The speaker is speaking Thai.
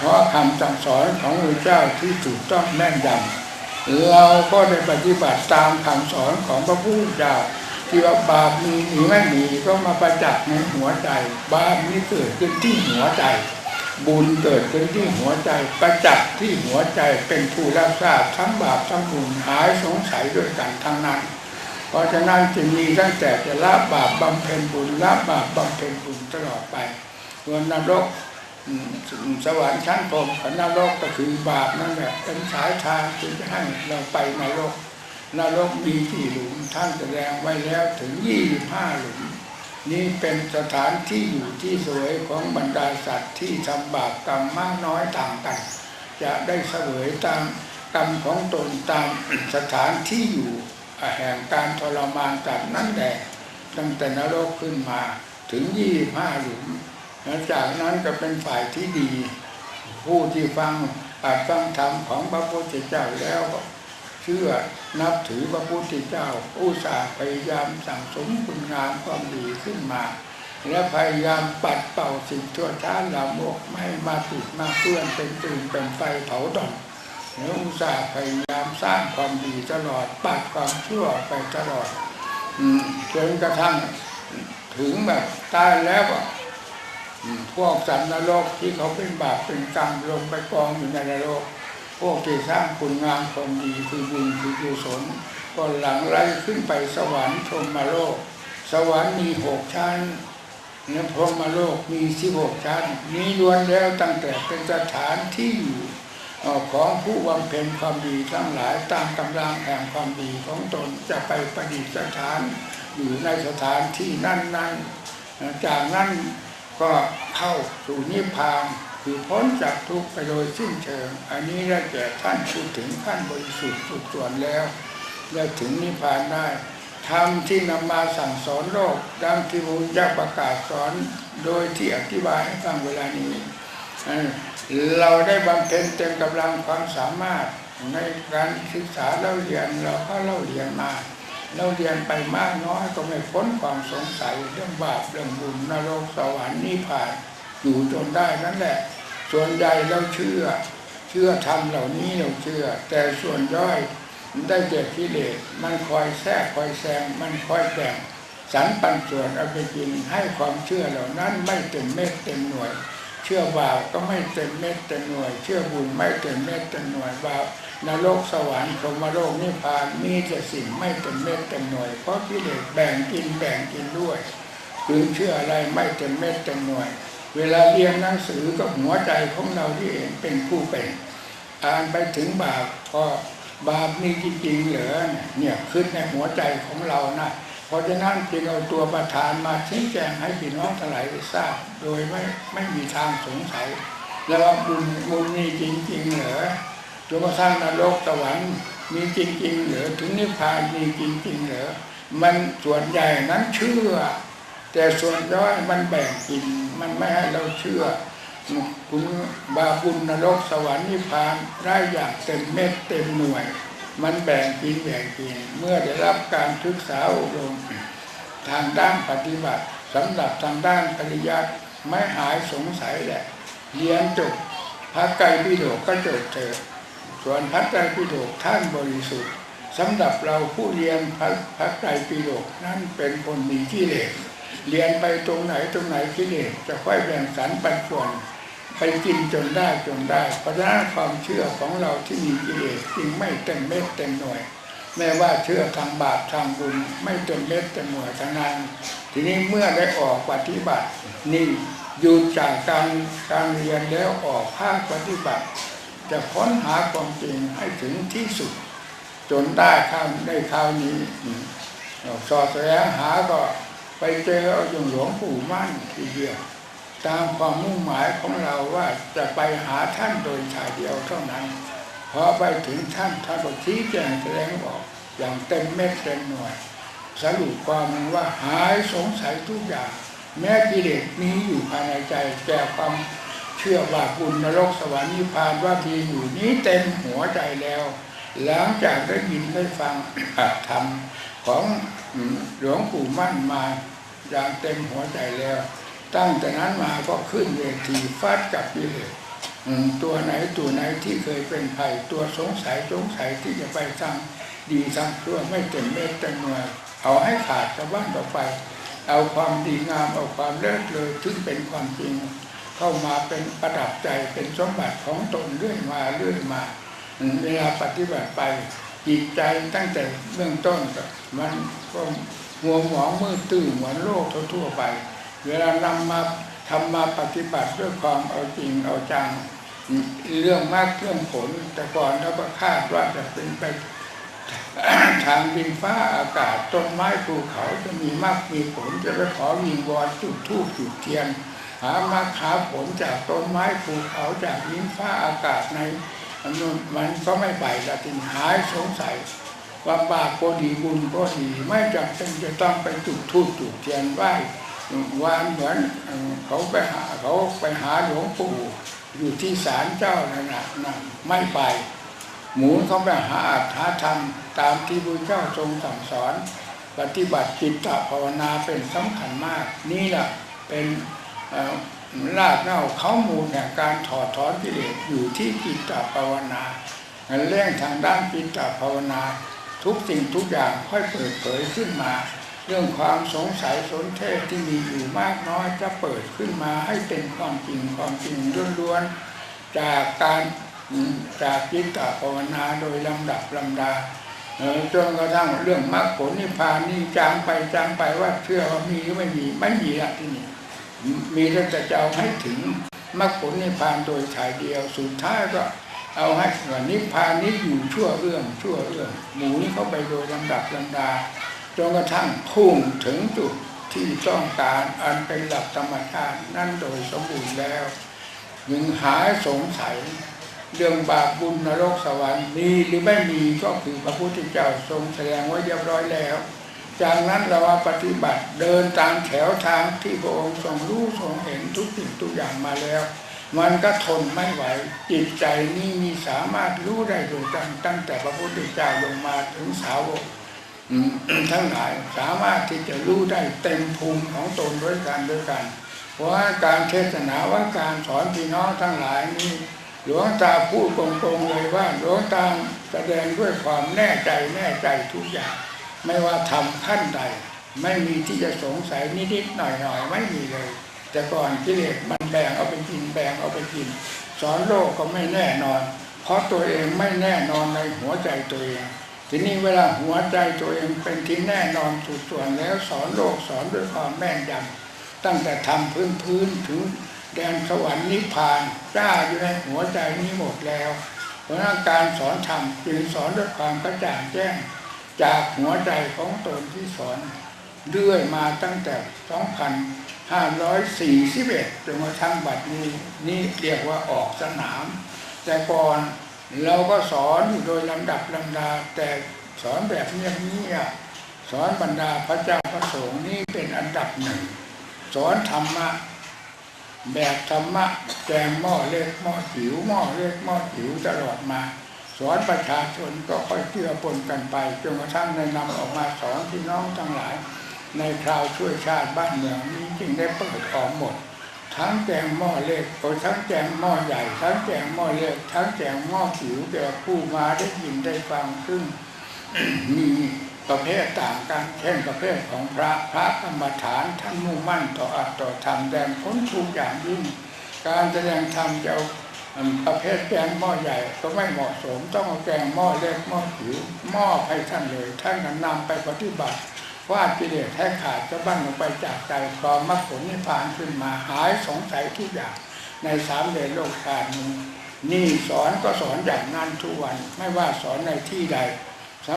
เพราะคำสั่งสอนของพระเจ้าที่ถูกต้องแม่นยำเราก็ได้ปฏิบัติตามคำสอนของพระพุทธเจ้าที่ว่าบาปมีหรือไม่มีก็มาประจักษ์ในหัวใจ บาปนี้เกิดขึ้นที่หัวใจ บุญเกิดขึ้นที่หัวใจ ประจักษ์ที่หัวใจเป็นผู้รับทราบทั้งบาปทั้งบุญหายสงสัยด้วยกันทั้งนั้น เพราะฉะนั้นจึงมีตั้งแต่จะละบาปบำเพ็ญบุญละบาปบำเพ็ญบุญตลอดไปส่วนนรก สวรรค์ชั้นพรหมกับนรกก็คือบาปนั่นแหละเป็นสายทางที่จะให้เราไปนรกนรกมีกี่หลุมท่านแสดงไว้แล้วถึงยี่ห้าหลุม นี่เป็นสถานที่อยู่ที่สวยของบรรดาสัตว์ที่ทำบาปกรรมมากน้อยต่างกัน จะได้เสวยตามกรรมของตนตามสถานที่อยู่แห่งการทรมานจากนั้นแหละตั้งแต่นรกขึ้นมาถึงยี่ห้าหลุม แล้วจากนั้นก็เป็นฝ่ายที่ดี ผู้ที่ฟังอาจฟังธรรมของพระพุทธเจ้าแล้วก็เชื่อนับถือพระพุทธเจ้า อุตส่าห์พยายามสั่งสมคุณงามความดีขึ้นมา และพยายามปัดเป่าสิ่งชั่วช้าละโมกไม่มาติดมาเพื่อนเป็นตื่นเป็นไฟเผาดอนแล้วอุตส่าห์พยายามสร้างความดีตลอดปัดความชั่วไปตลอดอจนกระทั่งถึงแบบตายแล้วอะ พวกสัตว์นรกที่เขาเป็นบาปเป็นกรรมลงไปกองอยู่ในนรก พวกที่สร้างคุณงามความดีคือบุญคือกุศลก็หลังไล่ขึ้นไปสวรรค์พรหมโลก สวรรค์มีหกชั้นและพรมโลกมีสิบหกชั้น นี้ล้วนแล้วตั้งแต่เป็นสถานที่อยู่ของผู้บำเพ็ญความดีทั้งหลายตามกำลังแห่งความดีของตนจะไปประดิษฐานอยู่ในสถานที่นั้นๆจากนั้น ก็เข้าสู่นิพพานคือพ้นจากทุกข์ไปโดยสิ้นเชิง อันนี้ได้แก่ท่านพูดถึงขั้นบริสุทธิ์สุดส่วนแล้วได้ถึงนิพพานได้ธรรมที่นำมาสั่งสอนโลกดังที่พุทธเจ้าประกาศสอนโดยที่อธิบายให้ฟังเวลานี้เอ่อเราได้บำเพ็ญเต็มกำลังความสามารถในการศึกษาเล่าเรียนเราก็เล่าเรียนมา เราเรียนไปมากน้อยก็ไม่พ้นความสงสัยเรื่องบาปเรื่องบุญนรกสวรรค์นิพพานอยู่จนได้นั่นแหละ ส่วนใหญ่เราเชื่อ เชื่อธรรมเหล่านี้เราเชื่อ แต่ส่วนย่อยได้แก่กิเลสมันคอยแทรกคอยแซงมันคอยแบ่งสรรปันส่วนเอาไปกินให้ความเชื่อเหล่านั้นไม่เต็มเม็ดเต็มหน่วย เชื่อบาปก็ไม่เต็มเม็ดเต็มหน่วย เชื่อบุญไม่เต็มเม็ดเต็มหน่วยบาป นรกสวรรค์พรหมโลกนิพพานมีแต่สิ่งไม่เต็มเม็ดเต็มหน่วย เพราะกิเลสแบ่งกินแบ่งกินด้วยคือเชื่ออะไรไม่เต็มเม็ดเต็มหน่วย เวลาเรียนหนังสือก็หัวใจของเราที่เองเป็นผู้เป็นอ่านไปถึงบาปก็บาปมีจริงๆเหรอเนี่ยขึ้นในหัวใจของเรานะเพราะฉะนั้นจึงเอาตัวประธานมาชี้แจงให้พี่น้องทั้งหลายได้ทราบ โดยไม่ไม่มีทางสงสัย แล้วบุญบุญมีจริงๆเหรอ จนกระทั่งนรกสวรรค์มีจริงๆเหรอถึงนิพพานมีจริงๆเหรอมันส่วนใหญ่นั้นเชื่อ แต่ส่วนย่อยมันแบ่งกินมันไม่ให้เราเชื่อคุณบาปบุญนรกสวรรค์นิพพานได้อย่างเต็มเม็ดเต็มหน่วย มันแบ่งกินแบ่งกินเมื่อได้รับการศึกษาอบรมทางด้านปฏิบัติสำหรับทางด้านปริยัติไม่หายสงสัยแหละเรียนจบพระไกรปิฎกก็จบเถอะ ส่วนพระไตรปิฎกท่านบริสุทธิ์สำหรับเราผู้เรียนพระพระไตรปิฎกนั้นเป็นคนมีกิเลสเรียนไปตรงไหนตรงไหนกิเลสจะค่อยแบ่งสรรปันส่วนไปกินจนได้จนได้เพราะฉะนั้นความเชื่อของเราที่มีกิเลสจึงไม่เต็มเม็ดเต็มหน่วย แม้ว่าเชื่อทางบาปทางบุญไม่เต็มเม็ดเต็มหน่วยทั้งนั้นทีนี้เมื่อได้ออกปฏิบัตินี่หยุดจากการการเรียนแล้วออกภาคปฏิบัติ จะค้นหาความจริงให้ถึงที่สุด จนได้ข้าวได้ข้าวนี้อืมสอดแสวงหาก็ไปเจอเอาอย่างหลวงปู่มั่นทีเดียวตามความมุ่งหมายของเราว่าจะไปหาท่านโดยชายเดียวเท่านั้นพอไปถึงท่านท่านก็ชี้แจงแสดงออกอย่างเต็มเม็ดเต็มหน่วย สรุปความว่าหายสงสัยทุกอย่าง แม้กิเลสมีอยู่ภายในใจแต่ความ เชื่อว่าบุญนรกสวรรค์นิพพานว่ามีอยู่นี้เต็มหัวใจแล้ว หลังจากได้ยินได้ฟังธรรมของหลวงปู่มั่นมาอย่างเต็มหัวใจแล้ว ตั้งแต่นั้นมาก็ขึ้นเวทีฟาดกับกิเลสตัวไหนตัวไหนที่เคยเป็นภัยตัวสงสัยสงสัยที่จะไปทางดีทางชั่วไม่เต็มเม็ดเต็มหน่วยเอาให้ขาดจากบ้านต่อไป เอาความดีงามเอาความเลิศเลยถึงเป็นความจริง เข้ามาเป็นประดับใจเป็นสมบัติของตนเรื่อยมาเรื่อยมาเวลาปฏิบัติไปจิตใจตั้งแต่เบื้องต้นมันก็มัวหมองมืดตื้อเหมือนโลกทั่วไป เวลานำมาทำมาปฏิบัติด้วยความเอาจริงเอาจังเรื่องมากเรื่องผล แต่ก่อนเราก็คาดว่าจะเป็นไปทางดินฟ้าอากาศต้นไม้ภูเขาจะมีมากมีผลจะไปขอวิงวอนจุดทูบจุดเทียน หามาหาผลจากต้นไม้ภูเขาจากดินฟ้าอากาศในมันนนมันก็ไม่ไปละทินหายสงสัยว่าบาปก็ดีบุญก็ดีไม่จำเป็นจะต้องไปจุดทูบจุดเทียนไหว้วานเหมือนเขาไปหาเขาไปหาหลวงปู่อยู่ที่ศาลเจ้านั่นนะนไม่ไปหมูเขาไปหาอัตถาธรรม ตามที่พระเจ้าทรงสั่งสอน ปฏิบัติจิตตภาวนาเป็นสำคัญมาก นี่แหละเป็น เอ่อรากเหง้าเขามูลแห่งการถอดถอนกิเลสอยู่ที่จิตตภาวนาเรื่องทางด้านจิตตภาวนา ทุกสิ่งทุกอย่างค่อยเปิดเผยขึ้นมา เรื่องความสงสัยสนเทศที่มีอยู่มากน้อยจะเปิดขึ้นมาให้เป็นความจริงความจริงล้วนๆจากการจากจิตตภาวนาโดยลำดับลำดาจนกระทั่งเรื่องมรรคผลนิพพานนี่จางไปจางไปว่าเชื่อว่ามีหรือไม่มีไม่มีละที่นี่ มีแต่จะเอาให้ถึงมรรคผลนิพพานโดยถ่ายเดียว สุดท้ายก็เอาให้ว่านิพพานนี้อยู่ชั่วเรื่องชั่วเรื่องหมุนเข้าไปโดยลำดับลำดาจนกระทั่งพุ่งถึงจุดที่ต้องการอันเป็นหลักธรรมชาตินั่นโดยสมบูรณ์แล้วยังหายสงสัยเรื่องบาปบุญนรกสวรรค์มีหรือไม่มีก็คือพระพุทธเจ้าทรงแสดงไว้เรียบร้อยแล้ว จากนั้นเราาปฏิบัติเดินตามแถวทางที่พระองค์ทรงรู้ทรงเห็นทุกสิ่งทุกอย่างมาแล้ว มันก็ทนไม่ไหวจิตใจนี้มีสามารถรู้ได้โดยตั้งตั้งแต่พระพุทธเจ้าลงมาถึงสาวกทั้งหลายสามารถที่จะรู้ได้เต็มภูมิของตนด้วยกันด้วยกัน เพราะว่าการเทศนาว่าการสอนพี่น้องทั้งหลายนี้หลวงตาพูดตรงๆเลยว่าหลวงตาแสดงด้วยความแน่ใจแน่ใจทุกอย่าง ไม่ว่าทำขั้นใด ไม่มีที่จะสงสัยนิดๆหน่อยๆไม่มีเลย แต่ก่อนกิเลสมันแบ่งเอาไปกินแบ่งเอาไปกิน สอนโลกก็ไม่แน่นอน เพราะตัวเองไม่แน่นอนในหัวใจตัวเอง ทีนี้เวลาหัวใจตัวเองเป็นที่แน่นอนสุดส่วนแล้วสอนโลกสอนด้วยความแม่นยำตั้งแต่ทำพื้นพื้นๆถึงแดนสวรรค์นิพพานจ้าอยู่ในหัวใจนี้หมดแล้วเพราะฉะนั้นการสอนธรรมจึงสอนด้วยความกระจ่างแจ้ง จากหัวใจของตนที่สอนเรื่อยมาตั้งแต่ 2541จนกระทั่งบัดนี้นี่เรียกว่าออกสนาม แต่ก่อนเราก็สอนอยู่โดยลำดับลำดา แต่สอนแบบเงียบๆสอนบรรดาพระเจ้าพระสงฆ์นี่เป็นอันดับหนึ่ง สอนธรรมะแบบธรรมะแกงหม้อเล็กหม้อจิ๋วหม้อเล็กหม้อจิ๋วตลอดมา สอนประชาชนก็ค่อยเชื่อปนกันไปจนกระทั่งได้นำออกมาสอนพี่น้องทั้งหลาย ในคราวช่วยชาติบ้านเมืองนี้จึงได้เปิดออกหมด ทั้งแจงหม้อเล็กโอ้ทั้งแจงหม้อใหญ่ ทั้งแจงหม้อเล็กทั้งแจงหม้อจิ๋วแก่ผู้มาได้ยินได้ฟังซึ่งมีประเภทต่างกันเช่นประเภทของพระพระกรรมฐานท่านมุ่งมั่นต่ออัตต่อธรรมแดงพ้นทุกอย่างยิ่งการแสดงธรรมจะเอา ประเภทแกงหม้อใหญ่ก็ไม่เหมาะสม ต้องเอาแกงหม้อเล็กหม้อผิวหม้อให้ท่านเลย ท่านก็นำไปปฏิบัติวากิเลสแท้ขาดจะบ้านลงไปจากใจพร้อมมรรคผลนิพพานขึ้นมาหายสงสัยทุกอย่างในสามเดือนโลกการนี้นี่สอนก็สอนอย่างนั้นทุกวันไม่ว่าสอนในที่ใด